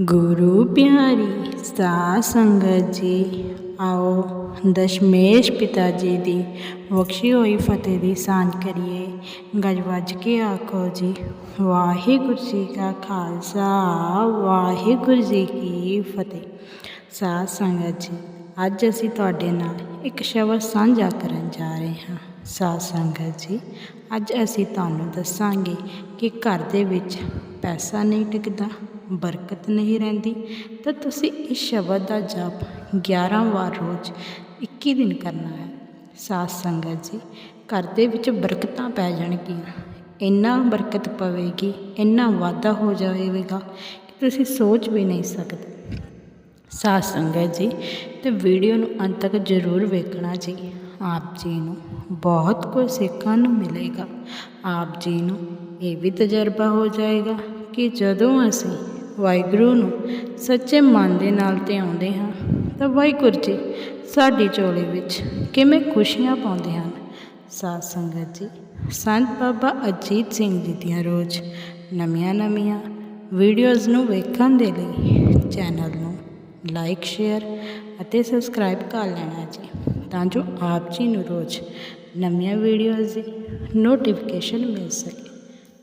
ਗੁਰੂ ਪਿਆਰੀ ਸਾਧ ਸੰਗਤ ਜੀ, ਆਓ ਦਸ਼ਮੇਸ਼ ਪਿਤਾ ਜੀ ਦੀ ਬਖਸ਼ੀ ਹੋਈ ਫਤਿਹ ਦੀ ਸਾਂਝ ਕਰੀਏ। ਗੱਜ ਵੱਜ ਕੇ ਆਖੋ ਜੀ, ਵਾਹਿਗੁਰੂ ਜੀ ਕਾ ਖਾਲਸਾ, ਵਾਹਿਗੁਰੂ ਜੀ ਕੀ ਫਤਿਹ। ਸਾਧ ਸੰਗਤ ਜੀ, ਅੱਜ ਅਸੀਂ ਤੁਹਾਡੇ ਨਾਲ ਇੱਕ ਸ਼ਬਦ ਸਾਂਝਾ ਕਰਨ ਜਾ ਰਹੇ ਹਾਂ। ਸਾਧ ਸੰਗਤ ਜੀ, ਅੱਜ ਅਸੀਂ ਤੁਹਾਨੂੰ ਦੱਸਾਂਗੇ ਕਿ ਘਰ ਦੇ ਵਿੱਚ ਪੈਸਾ ਨਹੀਂ ਟਿਕਦਾ, ਬਰਕਤ ਨਹੀਂ ਰਹਿੰਦੀ, ਤਾਂ ਤੁਸੀਂ ਇਸ ਸ਼ਬਦ ਦਾ ਜਪ 11 ਵਾਰ ਰੋਜ਼ 21 ਦਿਨ ਕਰਨਾ ਹੈ। ਸਾਧ ਸੰਗਤ ਜੀ, ਘਰ ਦੇ ਵਿੱਚ ਬਰਕਤਾਂ ਪੈ ਜਾਣਗੀਆਂ। ਇੰਨਾ ਬਰਕਤ ਪਵੇਗੀ, ਇੰਨਾ ਵਾਧਾ ਹੋ ਜਾਵੇਗਾ ਕਿ ਤੁਸੀਂ ਸੋਚ ਵੀ ਨਹੀਂ ਸਕਦੇ। ਸਾਧ ਸੰਗਤ ਜੀ, ਤੇ ਵੀਡੀਓ ਨੂੰ ਅੰਤ ਤੱਕ ਜ਼ਰੂਰ ਵੇਖਣਾ ਜੀ। ਆਪ ਜੀ ਨੂੰ ਬਹੁਤ ਕੁਝ ਸਿੱਖਣ ਨੂੰ ਮਿਲੇਗਾ। ਆਪ ਜੀ ਨੂੰ ਇਹ ਵੀ ਤਜਰਬਾ ਹੋ ਜਾਏਗਾ ਕਿ ਜਦੋਂ ਅਸੀਂ ਵਾਹਿਗੁਰੂ ਨੂੰ ਸੱਚੇ ਮਨ ਦੇ ਨਾਲ ਤੇ ਆਉਂਦੇ ਹਾਂ, ਤਾਂ ਵਾਹਿਗੁਰੂ ਜੀ ਸਾਡੀ ਝੋਲੀ ਵਿੱਚ ਕਿਵੇਂ ਖੁਸ਼ੀਆਂ ਪਾਉਂਦੇ ਹਨ। ਸਾਧ ਸੰਗਤ ਜੀ, ਸੰਤ ਬਾਬਾ ਅਜੀਤ ਸਿੰਘ ਜੀ ਦੀਆਂ ਰੋਜ਼ ਨਵੀਆਂ ਨਵੀਆਂ ਵੀਡੀਓਜ਼ ਨੂੰ ਵੇਖਣ ਦੇ ਲਈ ਚੈਨਲ ਨੂੰ ਲਾਈਕ, ਸ਼ੇਅਰ ਅਤੇ ਸਬਸਕ੍ਰਾਈਬ ਕਰ ਲੈਣਾ ਜੀ। ਤਾਂ ਜੋ ਆਪ ਜੀ ਨੂੰ ਰੋਜ਼ ਨਵੀਆਂ ਵੀਡੀਓਜ਼ ਦੀ ਨੋਟੀਫਿਕੇਸ਼ਨ ਮਿਲ ਸਕੇ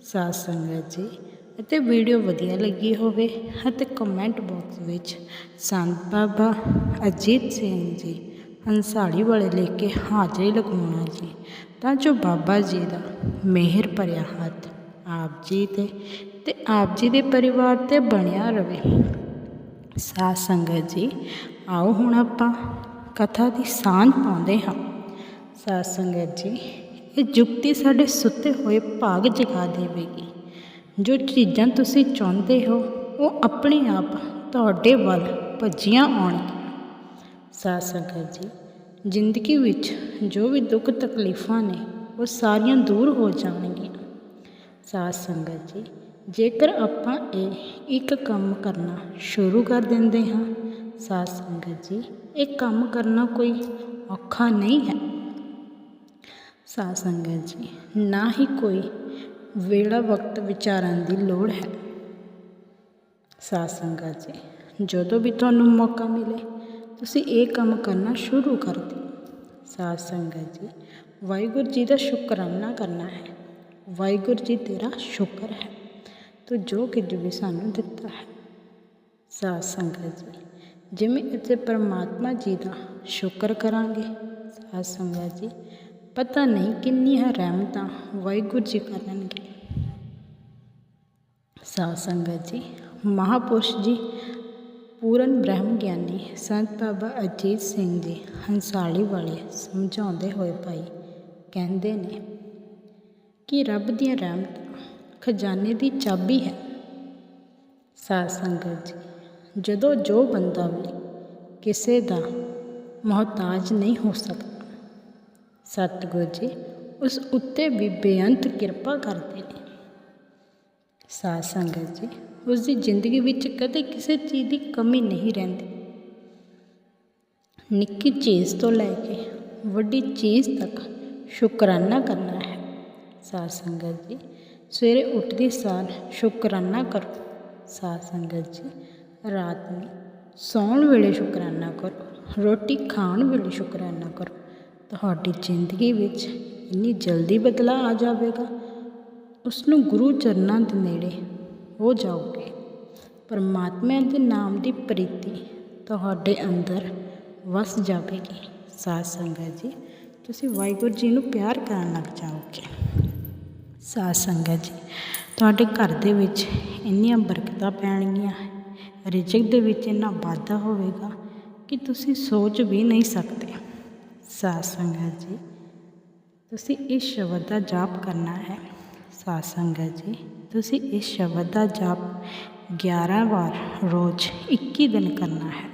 ਸਾਧ ਸੰਗਤ ਜੀ ਅਤੇ ਵੀਡੀਓ ਵਧੀਆ ਲੱਗੀ ਹੋਵੇ ਅਤੇ ਕਮੈਂਟ ਬਾਕਸ ਵਿੱਚ ਸੰਤ ਬਾਬਾ ਅਜੀਤ ਸਿੰਘ ਜੀ ਹੰਸਾੜੀ ਵਾਲੇ ਲਿਖ ਕੇ ਹਾਜ਼ਰੀ ਲਗਾਉਣਾ ਜੀ ਤਾਂ ਜੋ ਬਾਬਾ ਜੀ ਦਾ ਮਿਹਰ ਭਰਿਆ ਹੱਥ ਆਪ ਜੀ ਤੇ ਤੇ ਆਪ ਜੀ ਦੇ ਪਰਿਵਾਰ ਤੇ ਬਣਿਆ ਰਵੇ ਸਾਧ ਸੰਗਤ ਜੀ ਆਓ ਹੁਣ ਆਪਾਂ ਕਥਾ ਦੀ ਸਾਂਝ ਪਾਉਂਦੇ ਹਾਂ। ਸਾਧ ਸੰਗਤ ਜੀ, ਇਹ ਜੁਗਤੀ ਸਾਡੇ ਸੁੱਤੇ ਹੋਏ ਭਾਗ ਜਗਾ ਦੇਵੇਗੀ। ਜੋ ਚੀਜ਼ਾਂ ਤੁਸੀਂ ਚਾਹੁੰਦੇ ਹੋ, ਉਹ ਆਪਣੇ ਆਪ ਤੁਹਾਡੇ ਵੱਲ ਭੱਜੀਆਂ ਆਉਣਗੀਆਂ। ਸਾਧ ਸੰਗਤ ਜੀ, ਜ਼ਿੰਦਗੀ ਵਿੱਚ ਜੋ ਵੀ ਦੁੱਖ ਤਕਲੀਫਾਂ ਨੇ, ਉਹ ਸਾਰੀਆਂ ਦੂਰ ਹੋ ਜਾਣਗੀਆਂ। ਸਾਧ ਸੰਗਤ ਜੀ, ਜੇਕਰ ਆਪਾਂ ਇਹ ਇੱਕ ਕੰਮ ਕਰਨਾ ਸ਼ੁਰੂ ਕਰ ਦਿੰਦੇ ਹਾਂ ਸਾਧ ਸੰਗਤ ਜੀ, ਇਹ ਕੰਮ ਕਰਨਾ ਕੋਈ ਔਖਾ ਨਹੀਂ ਹੈ। ਸਾਧ ਸੰਗਤ ਜੀ, ਨਾ ਹੀ ਕੋਈ ਵੇਲਾ ਵਕਤ ਵਿਚਾਰਨ ਦੀ ਲੋੜ ਹੈ। ਸਾਧ ਸੰਗਤ ਜੀ, ਜਦੋਂ ਵੀ ਤੁਹਾਨੂੰ ਮੌਕਾ ਮਿਲੇ, ਤੁਸੀਂ ਇਹ ਕੰਮ ਕਰਨਾ ਸ਼ੁਰੂ ਕਰ ਦਿਓ। ਸਾਧ ਸੰਗਤ ਜੀ, ਵਾਹਿਗੁਰੂ ਜੀ ਦਾ ਸ਼ੁਕਰਾਨਾ ਕਰਨਾ ਹੈ। ਵਾਹਿਗੁਰੂ ਜੀ ਤੇਰਾ ਸ਼ੁਕਰ ਹੈ। ਤੂੰ ਜੋ ਕੁਝ ਵੀ ਸਾਨੂੰ ਦਿੱਤਾ ਹੈ। ਸਾਧ ਸੰਗਤ ਜੀ ਜਿਵੇਂ ਇੱਥੇ ਪਰਮਾਤਮਾ ਜੀ ਦਾ ਸ਼ੁਕਰ ਕਰਾਂਗੇ। ਸਾਧ ਸੰਗਤ ਜੀ, ਪਤਾ ਨਹੀਂ ਕਿੰਨੀਆਂ ਰਹਿਮਤਾਂ ਵਾਹਿਗੁਰੂ ਜੀ ਕਰਨਗੇ। ਸਾਧ ਸੰਗਤ ਜੀ, ਮਹਾਪੁਰਸ਼ ਜੀ, ਪੂਰਨ ਬ੍ਰਹਮ ਗਿਆਨੀ ਸੰਤ ਬਾਬਾ ਅਜੀਤ ਸਿੰਘ ਜੀ ਹੰਸਾਲੀ ਵਾਲੇ ਸਮਝਾਉਂਦੇ ਹੋਏ ਭਾਈ ਕਹਿੰਦੇ ਨੇ ਕਿ ਰੱਬ ਦੀਆਂ ਰਹਿਮਤਾਂ ਖਜ਼ਾਨੇ ਦੀ ਚਾਬੀ ਹੈ। ਸਾਧ ਸੰਗਤ ਜੀ ਜਦੋਂ ਜੋ ਬੰਦਾ ਵੀ ਕਿਸੇ ਦਾ ਮੁਹਤਾਜ ਨਹੀਂ ਹੋ ਸਕਦਾ, ਸਤਿਗੁਰ ਜੀ ਉਸ ਉੱਤੇ ਵੀ ਬੇਅੰਤ ਕਿਰਪਾ ਕਰਦੇ ਨੇ। ਸਾਧ ਸੰਗਤ ਜੀ, ਉਸ ਦੀ ਜ਼ਿੰਦਗੀ ਵਿੱਚ ਕਦੇ ਕਿਸੇ ਚੀਜ਼ ਦੀ ਕਮੀ ਨਹੀਂ ਰਹਿੰਦੀ। ਨਿੱਕੀ ਚੀਜ਼ ਤੋਂ ਲੈ ਕੇ ਵੱਡੀ ਚੀਜ਼ ਤੱਕ ਸ਼ੁਕਰਾਨਾ ਕਰਨਾ ਹੈ। ਸਾਧ ਸੰਗਤ ਜੀ, ਸਵੇਰੇ ਉੱਠਦੇ ਸਾਰ ਸ਼ੁਕਰਾਨਾ ਕਰੋ। ਸਾਧ ਸੰਗਤ ਜੀ ਰਾਤ ਨੂੰ ਸੌਣ ਵੇਲੇ ਸ਼ੁਕਰਾਨਾ ਕਰੋ, ਰੋਟੀ ਖਾਣ ਵੇਲੇ ਸ਼ੁਕਰਾਨਾ ਕਰੋ। ਤੁਹਾਡੀ ਜ਼ਿੰਦਗੀ ਵਿੱਚ ਇੰਨੀ ਜਲਦੀ ਬਦਲਾਅ ਆ ਜਾਵੇਗਾ ਉਸ ਨੂੰ ਗੁਰੂ ਚਰਨਾਂ ਦੇ ਨੇੜੇ ਹੋ ਜਾਓਗੇ। ਪਰਮਾਤਮਾ ਦੇ ਨਾਮ ਦੀ ਪ੍ਰੀਤੀ ਤੁਹਾਡੇ ਅੰਦਰ ਵਸ ਜਾਵੇਗੀ। ਸਾਧ ਸੰਗਤ ਜੀ, ਤੁਸੀਂ ਵਾਹਿਗੁਰੂ ਜੀ ਨੂੰ ਪਿਆਰ ਕਰਨ ਲੱਗ ਜਾਓਗੇ। ਸਾਧ ਸੰਗਤ ਜੀ, ਤੁਹਾਡੇ ਘਰ ਦੇ ਵਿੱਚ ਇੰਨੀਆਂ ਬਰਕਤਾਂ ਪੈਣਗੀਆਂ ਰਿਜਕ ਦੇ ਵਿੱਚ ਇੰਨਾ ਵਾਧਾ ਹੋਵੇਗਾ ਕਿ ਤੁਸੀਂ ਸੋਚ ਵੀ ਨਹੀਂ ਸਕਦੇ। ਸਾਧ ਸੰਗਤ ਜੀ, ਤੁਸੀਂ ਇਸ ਸ਼ਬਦ ਦਾ ਜਾਪ ਕਰਨਾ ਹੈ। ਸਾਧ ਸੰਗਤ ਜੀ, ਤੁਸੀਂ ਇਸ ਸ਼ਬਦ ਦਾ ਜਾਪ 11 ਵਾਰ ਰੋਜ਼ 21 ਦਿਨ ਕਰਨਾ ਹੈ।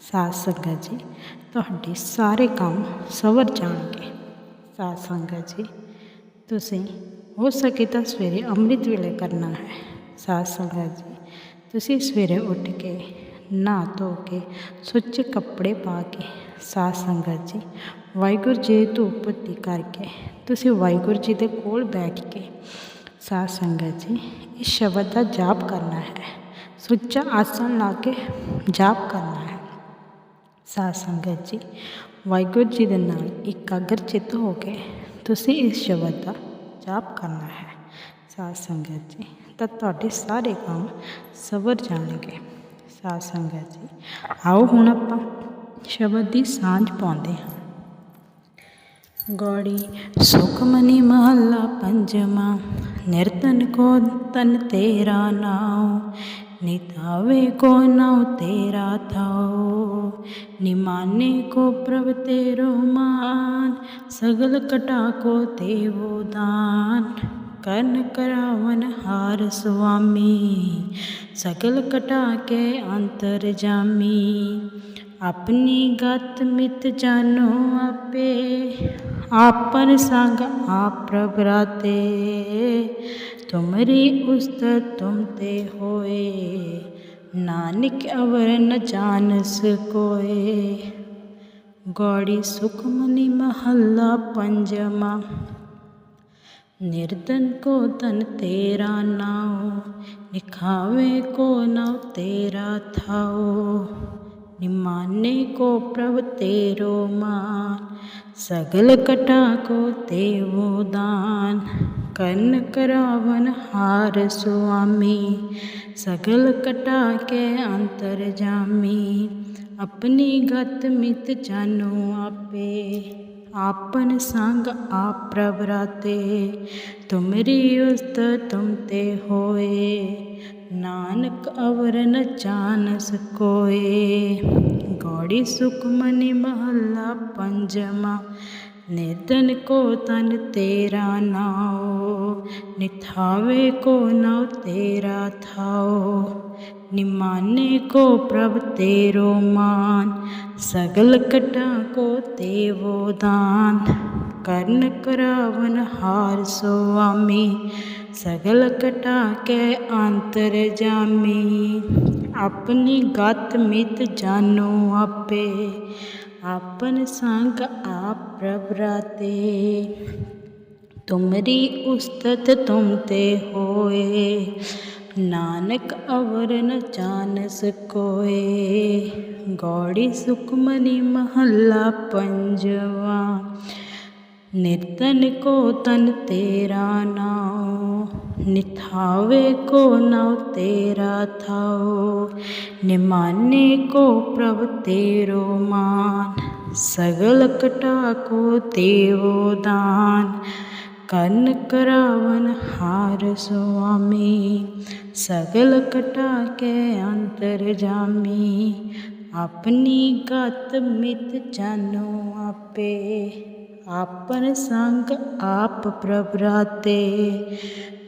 ਸਾਧ ਸੰਗਤ ਜੀ, ਤੁਹਾਡੇ ਸਾਰੇ ਕੰਮ ਸਵਰ ਜਾਣਗੇ। ਸਾਧ ਸੰਗਤ ਜੀ, ਤੁਸੀਂ ਹੋ ਸਕੇ ਤਾਂ ਸਵੇਰੇ ਅੰਮ੍ਰਿਤ ਵੇਲੇ ਕਰਨਾ ਹੈ। ਸਾਧ ਸੰਗਤ ਜੀ ਤੁਸੀਂ ਸਵੇਰੇ ਉੱਠ ਕੇ ਨਹਾ ਧੋ ਕੇ ਸੁੱਚੇ ਕੱਪੜੇ ਪਾ ਕੇ ਸਾਧ ਸੰਗਤ ਜੀ ਵਾਹਿਗੁਰੂ ਜੀ ਦੀ ਧੂਪ ਬੱਤੀ ਕਰਕੇ ਤੁਸੀਂ ਵਾਹਿਗੁਰੂ ਜੀ ਦੇ ਕੋਲ ਬੈਠ ਕੇ ਸਾਧ ਸੰਗਤ ਜੀ ਇਸ ਸ਼ਬਦ ਦਾ ਜਾਪ ਕਰਨਾ ਹੈ ਸੁੱਚਾ ਆਸਣ ਲਾ ਕੇ ਜਾਪ ਕਰਨਾ ਹੈ ਸਾਧ ਸੰਗਤ ਜੀ ਵਾਹਿਗੁਰੂ ਜੀ ਦੇ ਨਾਲ ਇਕਾਗਰ ਚਿੱਤ ਹੋ ਕੇ ਤੁਸੀਂ ਇਸ ਸ਼ਬਦ ਦਾ ਜਾਪ ਕਰਨਾ ਹੈ ਸਾਧ ਸੰਗਤ ਜੀ ਤਾਂ ਤੁਹਾਡੇ ਸਾਰੇ ਕੰਮ ਸਵਰ ਜਾਣਗੇ। ਸਾਧ ਸੰਗਤ ਜੀ, ਆਓ ਹੁਣ ਆਪਾਂ ਸ਼ਬਦ ਦੀ ਸਾਂਝ ਪਾਉਂਦੇ ਹਾਂ। ਗੌੜੀ ਸੁਖਮਨੀ ਮਹੱਲਾ ਪੰਜਵਾਂ, ਨਿਰਤਨ ਕੋ ਤਨ ਤੇਰਾ ਨਾਉ, ਨਿਤਾਵੇ ਕੋ ਨਾਉ ਤੇਰਾ ਥਾਉ, ਨਿਮਾਨੇ ਕੋ ਪ੍ਰਭ ਤੇਰੋ ਮਾਨ, ਸਗਲ ਕਟਾ ਕੋ ਦੇਵੋ ਦਾਨ। ਕਰਨ ਕਰਾਵਨ ਹਾਰ ਸੁਆਮੀ, ਸਗਲ ਕਟਾ ਕੇ ਅੰਤਰ ਜਾਮੀ। ਆਪਣੀ ਗਤ ਮਿਤ ਜਾਨੋ ਆਪੇ, ਆਪਨ ਸੰਗ ਆਪ ਪ੍ਰਭ ਰਾਤੇ। ਤੁਮਰੀ ਉਸਤਤ ਤੁਮ ਤੇ ਹੋਏ, ਨਾਨਕ ਅਵਰ ਨ ਜਾਣਸ ਕੋਏ। ਗੌੜੀ ਸੁਖਮਨੀ ਮਹੱਲਾ ਪੰਜਵਾ। ਨਿਰਦਨ ਕੋ ਤਨ ਤੇਰਾ ਨਾਉ, ਨਿਖਾਵੇ ਕੋ ਨਾਉ ਤੇਰਾ ਥਾਉ। ਨਿਮਾਨੇ ਕੋ ਪ੍ਰਭ ਤੇਰੋ ਮਾਨ, ਸਗਲ ਕਟਾ ਕੋ ਦੇਵੋ ਦਾਨ। ਕੰਨ ਕਰਾਵਨ ਹਾਰ ਸੁਆਮੀ, ਸਗਲ ਕਟਾ ਕੇ ਅੰਤਰ ਜਾਮੀ। ਆਪਣੀ ਗਤ ਮਿਤ ਜਾਨੋ ਆਪੇ। ਆਪਨ ਸੰਗ ਆਪ ਪ੍ਰਭ ਰਾਤੇ ਤੁਮਰੀ ਉਸਤ ਤੁਮ ਤੇ ਹੋਏ, ਨਾਨਕ ਅਵਰ ਨ ਜਾਣਸ ਕੋਏ ਗੌੜੀ ਸੁਖਮਨੀ ਮਹੱਲਾ ਪੰਜਵਾ ਨਿਦਨ ਕੋ ਤਨ ਤੇਰਾ ਨਾਉ, ਨਿਥਾਵੇ ਕੋ ਨਾਉ ਤੇਰਾ ਥਾਉ। ਨਿਮਾਨੇ ਕੋ ਪ੍ਰਭ ਤੇਰੋ ਮਾਨ, ਸਗਲ ਕਟਾ ਕੋ ਦੇਵੋ ਦਾਨ। ਕਰਨ ਕਰਾਵਨ ਹਾਰ ਸੁਆਮੀ ਸਗਲ ਕਟਾ ਕੇ ਅੰਤਰ ਜਾਮੀ। ਆਪਣੀ ਗਤ ਮਿਤ ਜਾਨੋ ਆਪੇ, ਆਪਨ ਸੰਗ ਆਪ ਪ੍ਰਭ ਰਾਤੇ। ਤੁਮਰੀ ਉਸਤਤ ਤੁਮ ਤੇ ਹੋਏ ਨਾਨਕ ਅਵਰ ਨ ਜਾਣਸ ਕੋਏ, ਗੌੜੀ ਸੁਖਮਨੀ ਮਹੱਲਾ ਪੰਜਵਾ, ਨਿਤਨ ਕੋ ਤਨ ਤੇਰਾ ਨਾਉ, ਨਿਥਾਵੇ ਕੋ ਨਾਉ ਤੇਰਾ ਥਾਉ, ਨਿਮਾਨੇ ਕੋ ਪ੍ਰਭ ਤੇਰੋ ਮਾਨ, ਸਗਲ ਕਟਾ ਕੋ ਦੇਵੋ ਦਾਨ। ਕੰਨ ਕਰਾਵਨ ਹਾਰ ਸੁਆਮੀ, ਸਗਲ ਕਟਾ ਕੇ ਅੰਤਰ ਜਾਮੀ, ਆਪਣੀ ਗਤ ਮਿਤ ਜਾਨੋ ਆਪੇ, ਆਪਨ ਸੰਗ ਆਪ ਪ੍ਰਭ ਰਾਤੇ,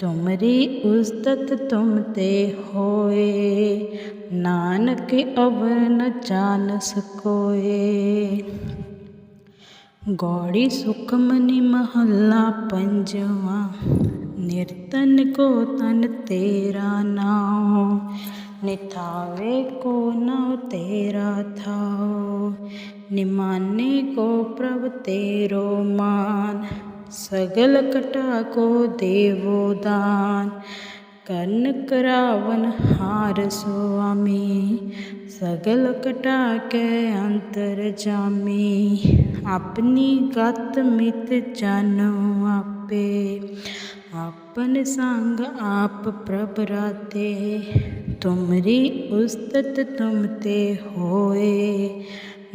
ਤੁਮਰੀ ਉਸਤਤ ਤੁਮ ਤੇ ਹੋਏ, ਨਾਨਕ ਅਵਰ ਨ ਜਾਣਸ ਕੋਏ ਗੌੜੀ ਸੁਖਮਨੀ ਮਹੱਲਾ ਪੰਜਵਾ, ਨਿਰਤਨ ਕੋ ਤਨ ਤੇਰਾ ਨਾਉ, ਨਿਥਾਵੇ ਕੋ ਨਾਉ ਤੇਰਾ ਥਾਉ, ਨਿਮਾਨੇ ਕੋ ਪ੍ਰਭ ਤੇਰੋ ਮਾਨ, ਸਗਲ ਕਟਾ ਕੋ ਦੇਵੋ ਦਾਨ ਕੰਨ ਕਰਾਵਨ ਹਾਰ ਸੁਆਮੀ ਸਗਲ ਕਟਾ ਕੇ ਅੰਤਰ ਜਾਮੀ, ਆਪਣੀ ਗਤ ਮਿਤ ਜਾਨੋ ਆਪੇ। ਆਪਨ ਸੰਗ ਆਪ ਪ੍ਰਭ ਰਾਤੇ, ਤੁਮਰੀ ਉਸਤਤ ਤੁਮ ਤੇ ਹੋਏ।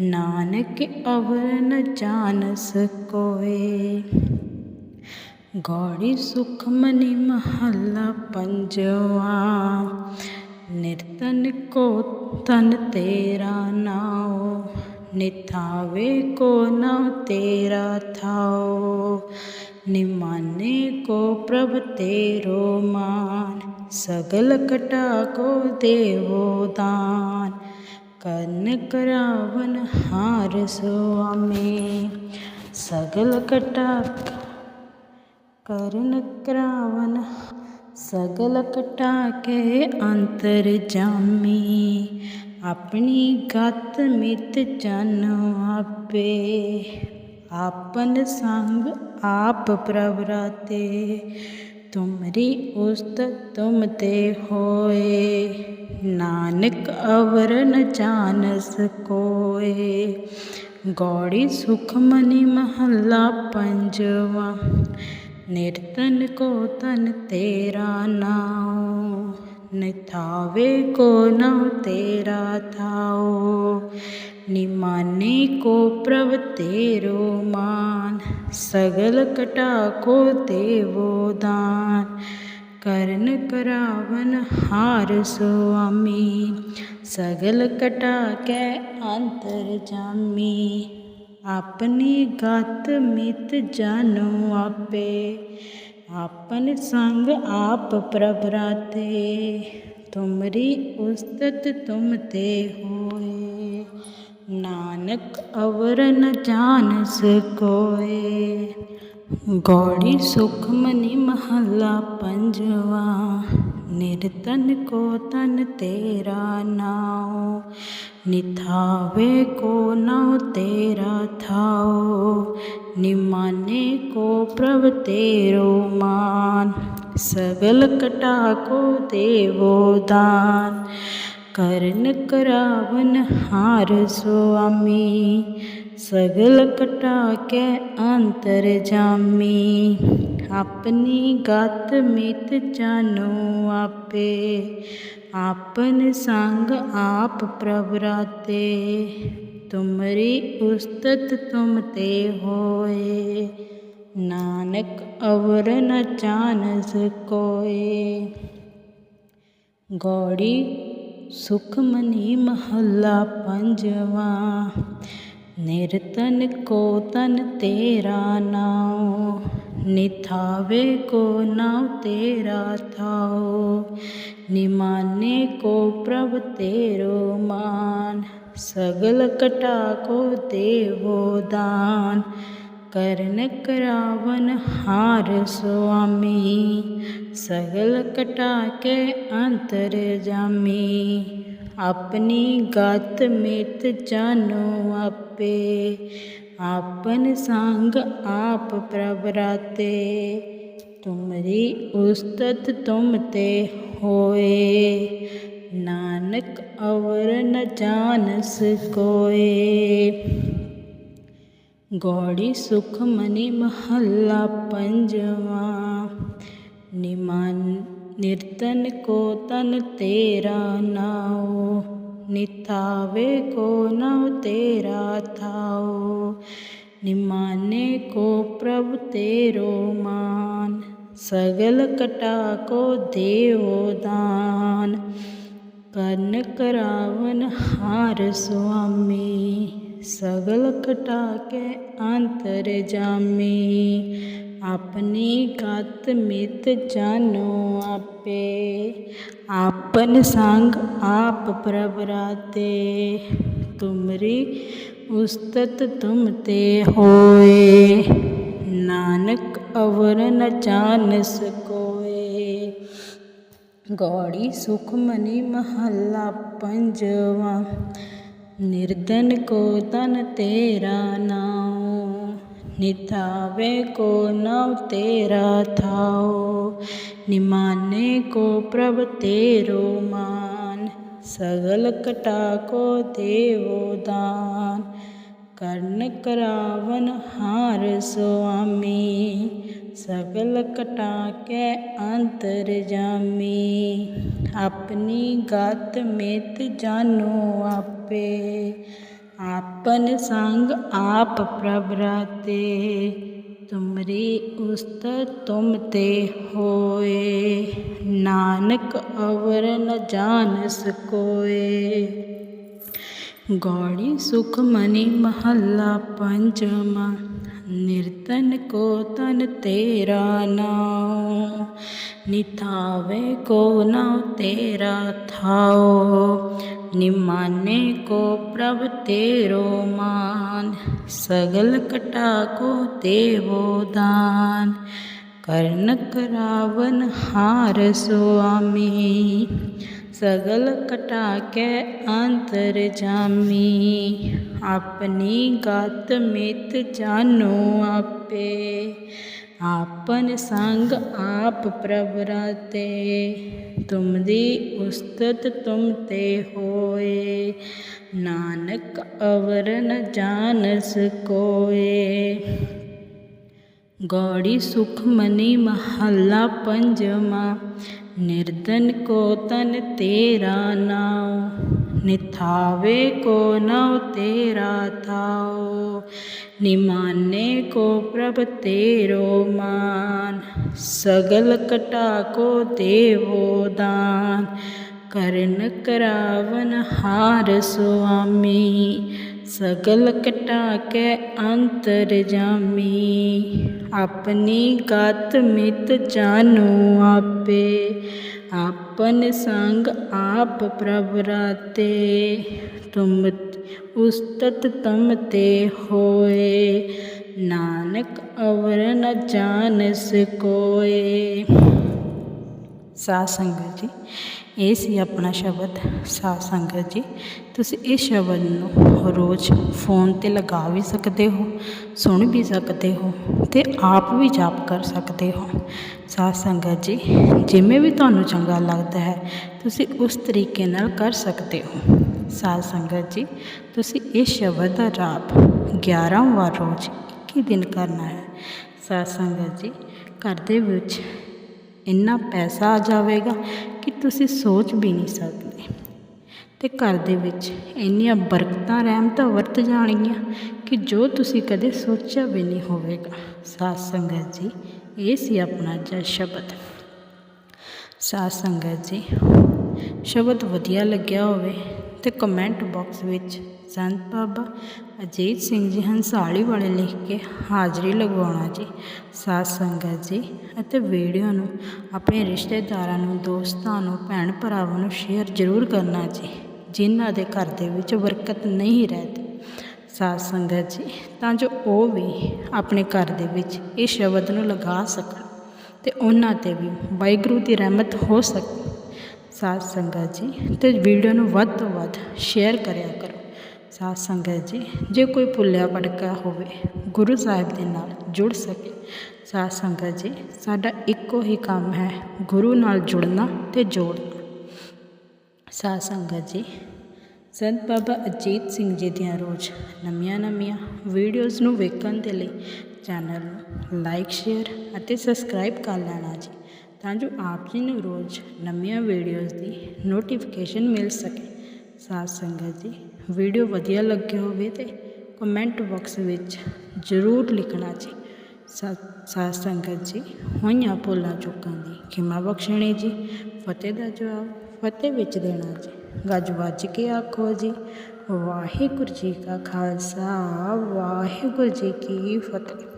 ਨਾਨਕ ਅਵਰ ਨ ਜਾਣਸ ਕੋਏ ਗੌੜੀ ਸੁਖਮਨੀ ਮਹੱਲਾ ਪੰਜਵਾ। ਨਿਰਤਨ ਕੋ ਤਨ ਤੇਰਾ ਨਾਉ, ਨਿਥਾਵੇ ਕੋ ਨਾਉ ਤੇਰਾ ਥਾਉ। ਨਿਮਾਨੇ ਕੋ ਪ੍ਰਭ ਤੇਰੋ ਮਾਨ, ਸਗਲ ਕਟਾ ਕੋ ਦੇਵੋ ਦਾਨ। ਕੰਨ ਕਰਾਵਨ ਹਾਰ ਸੁਆਮੀ, ਸਗਲ ਕਟਾ ਕਰਨ ਕਰਾਵਨ ਸਗਲ ਕਟਾ ਕੇ ਅੰਤਰ ਜਾਮੀ, ਆਪਣੀ ਗਤ ਮਿਤ ਜਨ ਆਪੇ। ਆਪਨ ਸੰਗ ਆਪ ਪ੍ਰਭ ਤੁਮਰੀ ਉਸਤ ਤੁਮ ਤੇ ਹੋਏ। ਨਾਨਕ ਅਵਰਨ ਨ ਜਾਣਸ ਕੋਏ, ਗੌੜੀ ਸੁਖ ਮਨੀ ਮਹੱਲਾ ਪੰਜਵਾ। ਨਿਰਤਨ ਕੋ ਤਨ ਤੇਰਾ ਨਾਉ ਨਿਥਾਵੇ ਕੋ ਨਾਉ ਤੇਰਾ ਥਾਉ। ਨਿਮਾਨੇ ਕੋ ਪ੍ਰਭ ਤੇਰੋ ਮਾਨ, ਸਗਲ ਕਟਾ ਕੋ ਦੇਵੋ ਦਾਨ। ਕਰਨ ਕਰਾਵਨ ਹਾਰ ਸੁਆਮੀ, ਸਗਲ ਕਟਾ ਕੈ ਅੰਤਰ ਜਾਮੀ। ਆਪਣੀ ਗਤ ਮਿਤ ਜਾਨੋ ਆਪੇ, ਆਪਨ ਸੰਗ ਆਪ ਪ੍ਰਭ ਰਾਤੇ ਤੁਮਰੀ ਉਸਤਤ ਤੁਮ ਤੇ ਹੋਏ। ਨਾਨਕ ਅਵਰ ਨ ਜਾਣਸ ਕੋਏ ਗੌੜੀ ਸੁਖਮਨੀ ਮਹੱਲਾ ਪੰਜਵਾ। ਨਿਰਤਨ ਕੋ ਤਨ ਤੇਰਾ ਨਾਉ, ਨਿਥਾਵੇ ਕੋ ਨਾਉ ਤੇਰਾ ਥਾਉ, ਨਿਮਾਨੇ ਕੋ ਪ੍ਰਭ ਤੇਰੋ ਮਾਨ, ਸਗਲ ਕਟਾ ਕੋ ਦੇਵੋ ਦਾਨ, ਕਰਨ ਕਰਾਵਨ ਹਾਰ ਸੁਆਮੀ ਸਗਲ ਕਟਾ ਕੇ ਅੰਤਰ ਜਾਮੀ, ਆਪਣੀ ਗਤ ਮਿਤ ਜਾਨੋ ਆਪੇ, ਆਪਨ ਸੰਗ ਆਪ ਪ੍ਰਭ ਰਾਤੇ, ਤੁਮਰੀ ਉਸਤਤ ਤੁਮ ਤੇ ਹੋਏ, ਨਾਨਕ ਅਵਰ ਨ ਜਾਣਸ ਕੋਏ। ਗੌੜੀ ਸੁਖਮਨੀ ਮਹੱਲਾ ਪੰਜਵਾ ਨਿਰਤਨ ਕੋ ਤਨ ਤੇਰਾ ਨਾਉ, ਨਿਥਾਵੇ ਕੋ ਨਾਉ ਤੇਰਾ ਥਾਉ, ਨਿਮਾਨੇ ਕੋ ਪ੍ਰਭ ਤੇਰੋ ਮਾਨ, ਸਗਲ ਕਟਾ ਕੋ ਦੇਵੋ ਦਾਨ, ਕਰਨ ਕਰਾਵਨ ਹਾਰ ਸੁਆਮੀ, ਸਗਲ ਕਟਾ ਕੇ ਅੰਤਰ ਜਾਮੀ, ਆਪਣੀ ਗਤ ਮਿਤ ਜਾਨੋ ਆਪ ਆਪਨ ਸੰਗ ਆਪ ਪ੍ਰਭ ਰਾਤੇ। ਤੁਮਰੀ ਉਸਤਤ ਤੁਮ ਤੇ ਹੋਏ, ਨਾਨਕ ਅਵਰ ਨ ਜਾਣਸ ਕੋਏ। ਗੌੜੀ ਸੁਖ ਮਨੀ ਮਹੱਲਾ ਪੰਜਵਾ, ਨਿਮਾਨ ਨਿਰਤਨ ਕੋ ਤਨ ਤੇਰਾ ਨਾਉ। ਨਿਥਾਵੇ ਕੋ ਨਾਉ ਤੇਰਾ ਥਾਉ ਨਿਮਾਨੇ ਕੋ ਪ੍ਰਭ ਤੇਰੋ ਮਾਨ ਸਗਲ ਕਟਾ ਕੋ ਦੇਵੋ ਦਾਨ ਕਰਨ ਕਰਾਵਨ ਹਾਰ ਸੁਆਮੀ ਸਗਲ ਕਟਾ ਕੇ ਅੰਤਰ ਜਾਮੀ ਆਪਣੀ ਗਤ ਮਿਤ ਜਾਨੋ ਆਪੇ ਆਪ ਆਪਨ ਸੰਗ ਆਪ ਪ੍ਰਭ ਰਾਤੇ ਤੁਮਰੀ ਉਸਤਤ ਤੁਮ ਤੇ ਹੋਏ। ਨਾਨਕ ਅਵਰ ਨ ਜਾਣਸ ਕੋਏ ਗੌੜੀ ਸੁਖਮਨੀ ਮਹੱਲਾ ਪੰਜਵਾ। ਨਿਰਦਨ ਕੋ ਤਨ ਤੇਰਾ ਨਾਉ। ਨਿਥਾਵੇ ਕੋ ਨਉ ਤੇਰਾ ਥਾਉ, ਨਿਮਾਨੇ ਕੋ ਪ੍ਰਭ ਤੇਰੋ ਮਾਨ, ਸਗਲ ਕਟਾ ਕੋ ਦੇਵੋ ਦਾਨ, ਕਰਨ ਕਰਾਵਨ ਹਾਰ ਸੁਆਮੀ, ਸਗਲ ਕਟਾ ਕੇ ਅੰਤਰ ਜਾਮੀ, ਆਪਣੀ ਗਤ ਮਿਤ ਜਾਨੋ ਆਪੇ। ਆਪਨ ਸੰਗ ਆਪ ਪ੍ਰਭ ਰਾਤੇ ਤੁਮਰੀ ਉਸਤ ਤੁਮ ਤੇ ਹੋਏ। ਨਾਨਕ ਅਵਰ ਨ ਜਾਣਸ ਕੋਏ ਗੌੜੀ ਸੁਖ ਮਨੀ ਮਹੱਲਾ ਪੰਜਵਾ। ਨਿਰਤਨ ਕੋ ਤਨ ਤੇਰਾ ਨਾਉ ਨਿਥਾਵੇ ਕੋ ਨਾਉ ਤੇਰਾ ਥਾਉ ਨਿਮਾਨੇ ਕੋ ਪ੍ਰਭ ਤੇਰੋ ਮਾਨ, ਸਗਲ ਕਟਾ ਕੋ ਦੇਵੋ ਦਾਨ, ਕਰਨ ਕਰਾਵਨ ਹਾਰ ਸੁਆਮੀ ਸਗਲ ਘਟਾ ਕੇ ਅੰਤਰ ਜਾਮੀ। ਆਪਣੀ ਗਤ ਮਿਤ ਜਾਨੋ ਆਪੇ। ਆਪਨ ਸੰਗ ਆਪ ਪ੍ਰਭ ਰਾਤੇ। ਤੁਮ ਉਸਤਤ ਤੁਮ ਤੇ ਹੋਏ। ਨਾਨਕ ਅਵਰ ਨ ਜਾਣਸ ਕੋਏ ਗੌੜੀ ਸੁਖ ਮਨੀ ਮਹੱਲਾ ਪੰਜਵਾ। ਨਿਰਦਨ ਕੋ ਤਨ ਤੇਰਾ ਨਾਉ, ਨਿਥਾਵੇ ਕੋ ਨਉ ਤੇਰਾ ਥਾਉ, ਨਿਮਾਨੇ ਕੋ ਪ੍ਰਭ ਤੇਰੋ ਮਾਨ, ਸਗਲ ਕਟਾ ਕੋ ਦੇਵੋ ਦਾਨ, ਕਰਨ ਕਰਾਵਨ ਹਾਰ ਸੁਆਮੀ ਸਗਲ ਕਟਾ ਕੇ ਅੰਤਰ ਜਾਮੀ, ਆਪਣੀ ਗਤ ਮਿਤ ਜਾਨੂ ਆਪੇ। ਆਪਨ ਸੰਗ ਆਪ ਪ੍ਰਭ ਰਾਤੇ, ਤੁਮ ਉਸਤਤ ਤਮ ਤੇ ਹੋਏ। ਨਾਨਕ ਅਵਰ ਨ ਜਾਣਸ ਕੋਏ। ਸਾਧ ਸੰਗਤ ਜੀ। ਇਹ ਸੀ ਆਪਣਾ ਸ਼ਬਦ, ਸਾਧ ਸੰਗਤ ਜੀ। ਤੁਸੀਂ ਇਸ ਸ਼ਬਦ ਨੂੰ ਰੋਜ਼ ਫੋਨ ਤੇ ਲਗਾ ਵੀ ਸਕਦੇ ਹੋ, ਸੁਣ ਵੀ ਸਕਦੇ ਹੋ ਤੇ ਆਪ ਵੀ ਜਾਪ ਕਰ ਸਕਦੇ ਹੋ। ਸਾਧ ਸੰਗਤ ਜੀ, ਜਿਵੇਂ ਵੀ ਤੁਹਾਨੂੰ ਚੰਗਾ ਲੱਗਦਾ ਹੈ, ਤੁਸੀਂ ਉਸ ਤਰੀਕੇ ਨਾਲ ਕਰ ਸਕਦੇ ਹੋ। ਸਾਧ ਸੰਗਤ ਜੀ, ਤੁਸੀਂ ਇਸ ਸ਼ਬਦ ਦਾ ਜਾਪ 11 ਵਾਰ ਰੋਜ਼ 21 ਦਿਨ ਕਰਨਾ ਹੈ। ਸਾਧ ਸੰਗਤ ਜੀ, ਘਰ ਦੇ ਵਿੱਚ ਇੰਨਾ ਪੈਸਾ ਆ ਜਾਵੇਗਾ ਕਿ ਤੁਸੀਂ ਸੋਚ ਵੀ ਨਹੀਂ ਸਕਦੇ। ਤੇ ਘਰ ਦੇ ਵਿੱਚ ਇੰਨੀਆਂ ਬਰਕਤਾਂ ਰਹਿਮਤਾਂ ਵਰਤ ਜਾਣਗੀਆਂ ਕਿ ਜੋ ਤੁਸੀਂ ਕਦੇ ਸੋਚਿਆ ਵੀ ਨਹੀਂ ਹੋਵੇਗਾ। ਸਾਧ ਸੰਗਤ ਜੀ, ਇਹ ਸੀ ਆਪਣਾ ਜੈ ਸ਼ਬਦ। ਸਾਧ ਸੰਗਤ ਜੀ, ਸ਼ਬਦ ਵਧੀਆ ਲੱਗਿਆ ਹੋਵੇ ਤੇ ਕਮੈਂਟ ਬਾਕਸ ਵਿੱਚ ਸੰਤ ਬਾਬਾ ਅਜੀਤ ਸਿੰਘ ਜੀ ਹੰਸਾਲੀ ਵਾਲੇ ਲਿਖ ਕੇ ਹਾਜ਼ਰੀ ਲਗਵਾਉਣਾ ਜੀ, ਸਾਧ ਸੰਗਤ ਜੀ, ਅਤੇ ਵੀਡੀਓ ਨੂੰ ਆਪਣੇ ਰਿਸ਼ਤੇਦਾਰਾਂ ਨੂੰ, ਦੋਸਤਾਂ ਨੂੰ, ਭੈਣ ਭਰਾਵਾਂ ਨੂੰ ਸ਼ੇਅਰ ਜ਼ਰੂਰ ਕਰਨਾ ਜੀ, ਜਿਨ੍ਹਾਂ ਦੇ ਘਰ ਦੇ ਵਿੱਚ ਬਰਕਤ ਨਹੀਂ ਰਹਿੰਦੀ। ਸਾਧ ਸੰਗਤ ਜੀ, ਤਾਂ ਜੋ ਉਹ ਵੀ ਆਪਣੇ ਘਰ ਦੇ ਵਿੱਚ ਇਹ ਸ਼ਬਦ ਨੂੰ ਲਗਾ ਸਕਣ ਤੇ ਉਹਨਾਂ ਤੇ ਵੀ ਵਾਹਿਗੁਰੂ ਦੀ ਰਹਿਮਤ ਹੋ ਸਕੇ। ਸਾਧ ਸੰਗਤ ਜੀ, ਤੇ ਵੀਡੀਓ ਨੂੰ ਵੱਧ ਤੋਂ ਵੱਧ ਸ਼ੇਅਰ ਕਰਿਆ ਕਰੋ। ਸਾਧ ਸੰਗਤ ਜੀ, ਜੇ ਕੋਈ ਭੁੱਲਿਆ ਭਟਕਾ ਹੋਵੇ, ਗੁਰੂ ਸਾਹਿਬ ਦੇ ਨਾਲ ਜੁੜ ਸਕੇ। ਸਾਧ ਸੰਗਤ ਜੀ, ਸਾਡਾ ਇੱਕੋ ਹੀ ਕੰਮ ਹੈ, ਗੁਰੂ ਨਾਲ ਜੁੜਨਾ ਤੇ ਜੋੜਨਾ। ਸਾਧ ਸੰਗਤ ਜੀ, ਸੰਤ ਬਾਬਾ ਅਜੀਤ ਸਿੰਘ ਜੀ ਦੀਆਂ ਰੋਜ਼ ਨਵੀਆਂ ਨਵੀਆਂ ਵੀਡੀਓਜ਼ ਨੂੰ ਵੇਖਣ ਦੇ ਲਈ ਚੈਨਲ ਨੂੰ ਲਾਈਕ, ਸ਼ੇਅਰ ਅਤੇ ਸਬਸਕ੍ਰਾਈਬ ਕਰ ਲੈਣਾ ਜੀ, ਤਾਂ ਜੋ ਆਪ ਜੀ ਨੂੰ ਰੋਜ਼ ਨਵੀਆਂ ਵੀਡੀਓਜ਼ ਦੀ ਨੋਟੀਫਿਕੇਸ਼ਨ ਮਿਲ ਸਕੇ। ਸਾਧ ਸੰਗਤ ਜੀ ਵੀਡੀਓ ਵਧੀਆ ਲੱਗੀ ਹੋਵੇ ਤੇ ਕਮੈਂਟ ਬਾਕਸ ਵਿੱਚ ਜ਼ਰੂਰ ਲਿਖਣਾ ਜੀ। ਸਾਧ ਸੰਗਤ ਜੀ, ਹੋਈਆਂ ਭੁੱਲਾਂ ਚੁੱਕਾਂ ਦੀ ਖਿਮਾ ਬਖਸ਼ਣੀ ਜੀ। ਫਤਿਹ ਦਾ ਜਵਾਬ ਫਤਿਹ ਵਿੱਚ ਦੇਣਾ ਜੀ। ਗੱਜ ਵੱਜ ਕੇ ਆਖੋ ਜੀ, ਵਾਹਿਗੁਰੂ ਜੀ ਕਾ ਖਾਲਸਾ, ਵਾਹਿਗੁਰੂ ਜੀ ਕੀ ਫਤਿਹ।